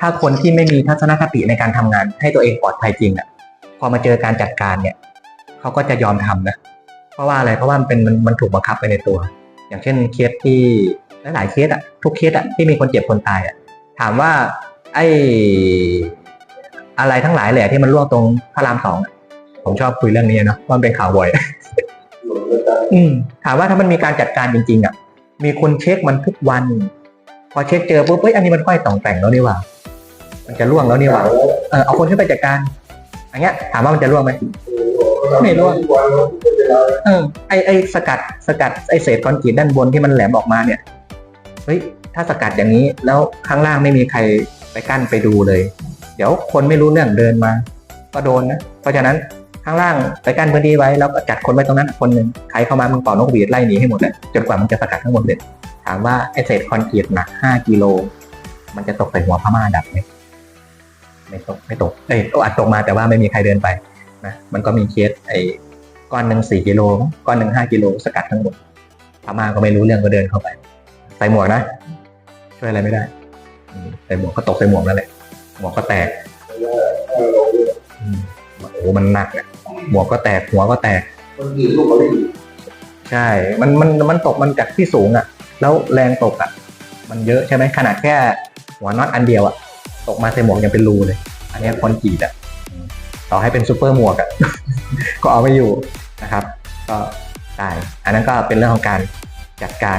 ถ้าคนที่ไม่มีทัศนคติในการทำงาน ให้ตัวเองปลอดภัยจริงอะ พอมาเจอการจัดการเนี่ยเขาก็จะยอมทำนะ เพราะว่าอะไร เพราะว่ามันเป็นมันมันถูกบังคับไปในตัว อย่างเช่นเคสที่หลายๆเคสอะ ทุกเคสอะที่มีคนเจ็บคนตายอะ ถามว่าไอ้อะไรทั้งหลายแหละที่มันล่วงตรงพระรามสองผมชอบคุยเรื่องนี้เนาะมันเป็นข่าวบ่อยอืมถามว่าถ้ามันมีการจัดการจริง ๆ อะ มีคนเช็คมันทุกวัน พอเช็คเจอปุ๊บเอ้ยอันนี้มันค่อยต่องแต่งแล้วนี่หว่า มันจะล่วงแล้วนี่หว่าเออเอาคนขึ้นไปจัดการอันเงี้ย ถามว่ามันจะล่วงไหมไม่ร่วงเออไอไอสกัดสกัดไอเศษคอนกรีตด้านบนที่มันแหลมออกมาเนี่ยเฮ้ยถ้าสกัดอย่างนี้แล้วข้างล่างไม่มีใครไปกั้นไปดูเลย เดี๋ยวคนไม่รู้เรื่องเดินมา ก็โดนนะเพราะฉะนั้นข้างล่างไปกั้นพื้นที่ไว้แล้วก็จัดคนไว้ตรงนั้นคนหนึ่งใครเข้ามามึงเป่านกหวีดไล่หนีให้หมดเลยจนกว่ามันจะสกัดทั้งหมดเลยถามว่าไอเศษคอนกรีตหนัก5กิโลมันจะตกใส่หัวพม่าดับไหม ไม่ตกไม่ตกเอ้ยอาจตกมาแต่ว่าไม่มีใครเดินไปนะมันก็มีเคสไอ้ก้อนหนึ่งสี่กิโลก้อนหนึ่งห้ากิโลสกัดทั้งหมดพม่าก็ไม่รู้เรื่องก็เดินเข้าไป ใส่หมวกนะ ช่วยอะไรไม่ได้ใส่หมวกก็ตกใส่หมวกนั่นแหละหมวกก็แตกโอ้โหมันหนักอะหมวกก็แตกหัวก็แตกคนอื่นลูกเขาไม่ดีใช่ มันมันมันตกมันจากที่สูงอะ แล้วแรงตกอะ มันเยอะใช่ไหมขนาดแค่หัวน็อตอันเดียวอะ ตกมาใส่หมวกยังเป็นรูเลย นเนี้ยคอนกรีตอะอืมต่อให้เป็นซูเปอร์หมวกอะก็เอาไม่อยู่นะครับ ก็ตายอันนั้นก็เป็นเรื่องของการจัดการ